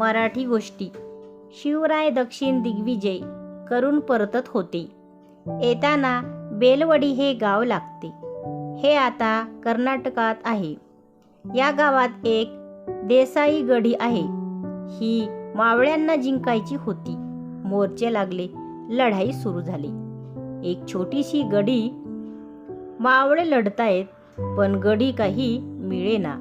मराठी गोष्टी. शिवराय दक्षिण दिग्विजय करून परतत होते. येताना बेलवडी हे गाव लागते. हे आता कर्नाटकात आहे. या गावात एक देसाई गढी आहे. ही मावळ्यांना जिंकायची होती. मोर्चे लागले. लढाई सुरू झाली. एक छोटीशी गडी मावळे लढतायत पण गडी काही मिळेना.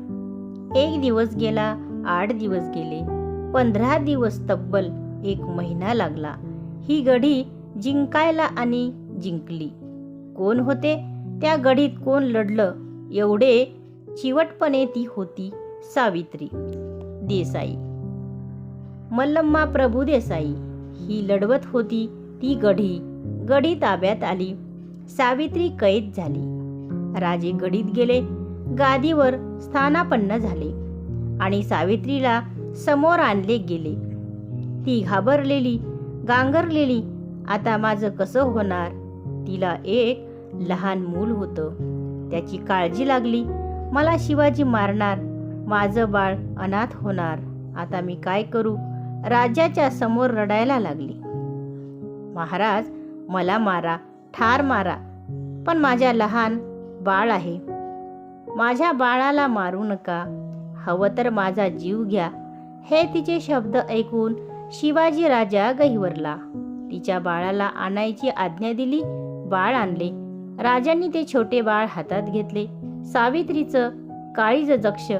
एक दिवस गेला आठ दिवस गेले. पंधरा दिवस तब्बल एक महिना लागला. ही गडी जिंकायला आणि जिंकली. कोण होते? त्या गडीत कोण लढलं? एवढे चिवटपणे ती होती सावित्री. देसाई. मल्लम्मा प्रभू देसाई. ही लढवत होती ती गढी गडी ताब्यात आली. सावित्री कैद झाली. राजे गडीत गेले. गादीवर स्थानापन्न झाले. आणि सावित्रीला समोर आणले गेले. ती घाबरलेली गांगरलेली आता माझं कसं होणार? तिला एक लहान मूल होतं. त्याची काळजी लागली. मला शिवाजी मारणार. माझं बाळ अनाथ होणार. आता मी काय करू? राजाच्या समोर रडायला लागली. महाराज मला मारा ठार मारा पण माझ्या लहान बाळ आहे. माझ्या बाळाला मारू नका. हवं तर माझा जीव घ्या. हे तिचे शब्द ऐकून शिवाजी राजा गहिवरला. तिच्या बाळाला आणायची आज्ञा दिली बाळ आणले. राजांनी ते छोटे बाळ हातात घेतले. सावित्रीचं काळीज जक्ष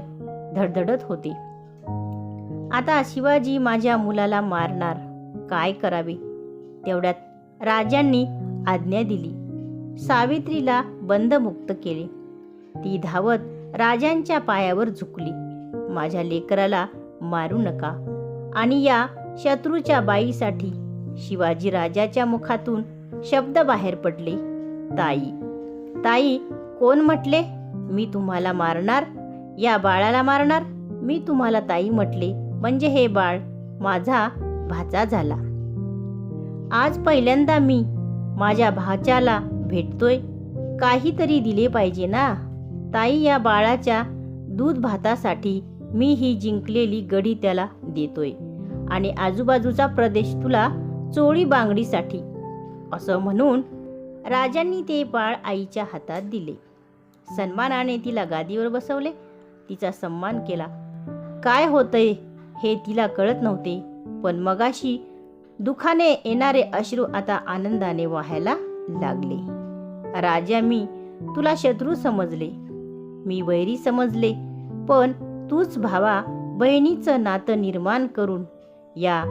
धडधडत होते. आता शिवाजी माझ्या मुलाला मारणार. काय करावे? तेवढ्यात राजांनी आज्ञा दिली. सावित्रीला बंदमुक्त केले. ती धावत राजांच्या पायावर झुकली. माझ्या लेकराला मारू नका. आणि या शत्रूच्या बाईसाठी शिवाजी राजाच्या मुखातून शब्द बाहेर पडले. ताई ताई कोण म्हटले? मी तुम्हाला मारणार? या बाळाला मारणार? मी तुम्हाला ताई म्हटले. म्हणजे हे बाळ माझा भाचा झाला. आज पहिल्यांदा मी माझ्या भाच्याला भेटतोय. काहीतरी दिले पाहिजे ना? ताई या बाळाच्या दूध भातासाठी मी ही जिंकलेली गडी त्याला देतोय. आणि आजूबाजूचा प्रदेश तुला चोळी बांगडीसाठी असं म्हणून राजांनी ते बाळ आईच्या हातात दिले. सन्मानाने तिला गादीवर बसवले. तिचा सन्मान केला. काय होतंय हे तिला कळत नव्हते पण मगाशी दुखाने येणारे अश्रू आता आनंदाने वाहायला लागले. राजा मी तुला शत्रू समजले. मी वैरी समजले पण तूच भावा बहिणीचं नातं निर्माण करून या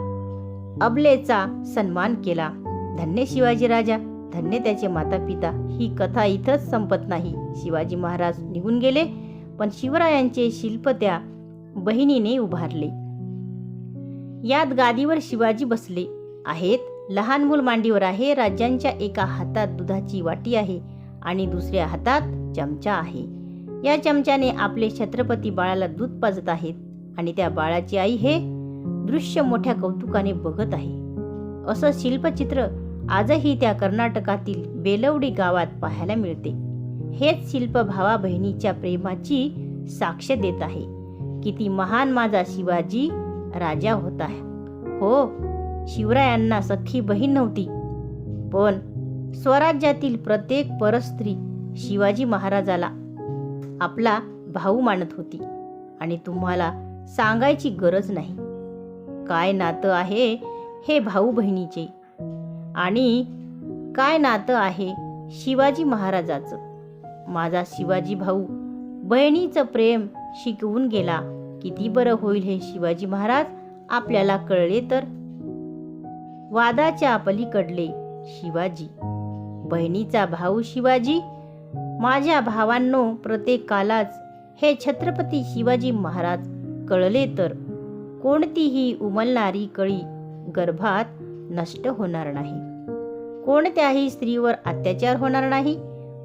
अबलेचा सन्मान केला. धन्य शिवाजी राजा धन्य त्याचे माता पिता ही कथा इथंच संपत नाही. शिवाजी महाराज निघून गेले पण शिवरायांचे शिल्प त्या बहिणीने उभारले. यात गादीवर शिवाजी बसले आहेत. लहान मूल मांडीवर आहे राज्यांच्या एका हातात दुधाची वाटी आहे आणि दुसऱ्या हातात चमचा आहे. या चमच्याने आपले छत्रपती बाळाला दूध पाजत आहेत आणि त्या बाळाची आई हे दृश्य मोठ्या कौतुकाने बघत आहे. असं शिल्पचित्र आजही त्या कर्नाटकातील बेलवडी गावात पाहायला मिळते. हेच शिल्प भावा बहिणीच्या प्रेमाची साक्ष देत आहे किती महान माझा शिवाजी राजा होता. हो शिवरायांना सख्खी बहीण नव्हती. पण स्वराज्यातील प्रत्येक परस्त्री शिवाजी महाराजाला आपला भाऊ मानत होती आणि तुम्हाला सांगायची गरज नाही. काय नातं आहे हे भाऊ बहिणीचे? आणि काय नातं आहे शिवाजी महाराजाचं? माझा शिवाजी भाऊ बहिणीचं प्रेम शिकवून गेला. किती बरं होईल हे शिवाजी महाराज आपल्याला कळले तर? वादाच्या पलीकडले शिवाजी. बहिणीचा भाऊ शिवाजी माझ्या भावांनो प्रत्येकालाच हे छत्रपती शिवाजी महाराज कळले तर कोणतीही उमलणारी कळी गर्भात नष्ट होणार नाही. कोणत्याही स्त्रीवर अत्याचार होणार नाही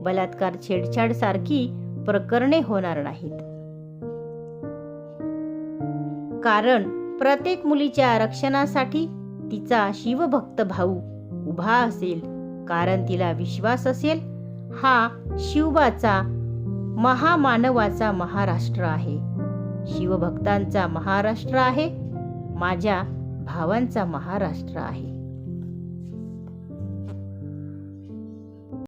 बलात्कार छेडछाड सारखी प्रकरणे होणार नाहीत. कारण प्रत्येक मुलीच्या रक्षणासाठी तिचा शिवभक्त भाऊ उभा असेल कारण तिला विश्वास असेल हा शिवबाचा महामानवाचा महाराष्ट्र आहे. शिवभक्तांचा महाराष्ट्र आहे माझ्या भावांचा महाराष्ट्र आहे.